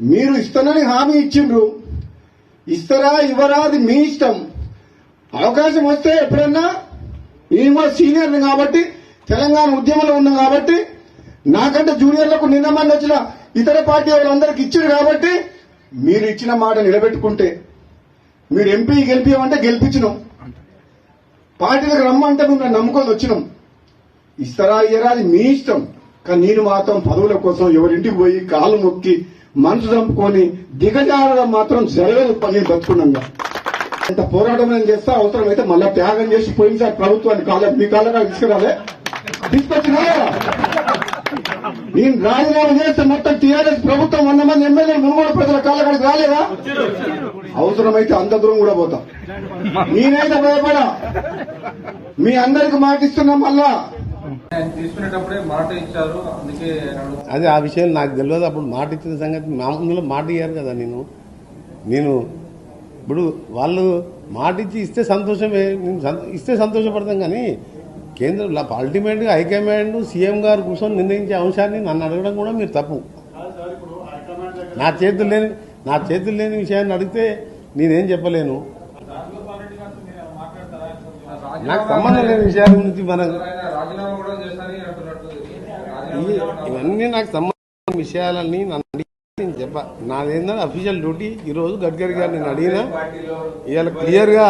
మీరు ఇస్తానని హామీ ఇచ్చిండ్రు. ఇస్తారా ఇవ్వరా అది మీ ఇష్టం. అవకాశం వస్తే ఎప్పుడన్నా నేను కూడా సీనియర్ కాబట్టి తెలంగాణ ఉద్యమంలో ఉన్నాం కాబట్టి నాకంటే జూనియర్లకు నిన్న మంది వచ్చిన ఇతర పార్టీ వాళ్ళందరికి ఇచ్చారు కాబట్టి మీరు ఇచ్చిన మాట నిలబెట్టుకుంటే మీరు ఎంపీ గెలిపించమంటే గెలిపించినాం. పార్టీలకు రమ్మంటే మిమ్మల్ని నమ్ముకొని వచ్చినాం. ఇస్తారా ఇయ్యరా అది మీ ఇష్టం. కానీ నేను మాత్రం పదవుల కోసం ఎవరింటికి పోయి కాలు మొక్కి మనసు చంపుకొని దిగజారడం మాత్రం జరగదు పని బతుకున్నాగా ఇంత పోరాటం నేను చేస్తా అవసరమైతే మళ్ళా త్యాగం చేసి పోయినసారి ప్రభుత్వాన్ని కాలేదు మీ కాలంగా తీసుకురాలే? తీసుకొచ్చినా నేను రాజీనామా చేస్తే మొత్తం టీఆర్ఎస్ ప్రభుత్వం వంద మంది ఎమ్మెల్యే మునుగోడు ప్రజల కాళ్ళకాడికి రాలేదా? అవసరమైతే అంత దూరం కూడా పోతాం. నేనైతే భయపడా. మీ అందరికి మాటిస్తున్నా మళ్ళా. అది ఆ విషయం నాకు తెలియదు. అప్పుడు మాట ఇచ్చిన సంగతి మా ముందులో మాట ఇయ్యారు కదా నేను. నేను ఇప్పుడు వాళ్ళు మాట ఇచ్చి ఇస్తే సంతోషమే ఇస్తే సంతోషపడతాం కానీ కేంద్ర అల్టిమేట్గా హైకమాండ్ సీఎం గారు కూర్చొని నిర్ణయించే అంశాన్ని నన్ను అడగడం కూడా మీరు తప్పు. నా చేతులు లేని నా చేతులు లేని విషయాన్ని అడిగితే నేనేం చెప్పలేను. నాకు సంబంధం లేని విషయాల గురించి మనం ఇవన్నీ నాకు సంబంధించిన విషయాలని నన్ను నేను చెప్పా నాదేంటంటే అఫీషియల్ డ్యూటీ ఈరోజు గడ్కరీ గారు నేను అడిగినా ఇవాళ క్లియర్గా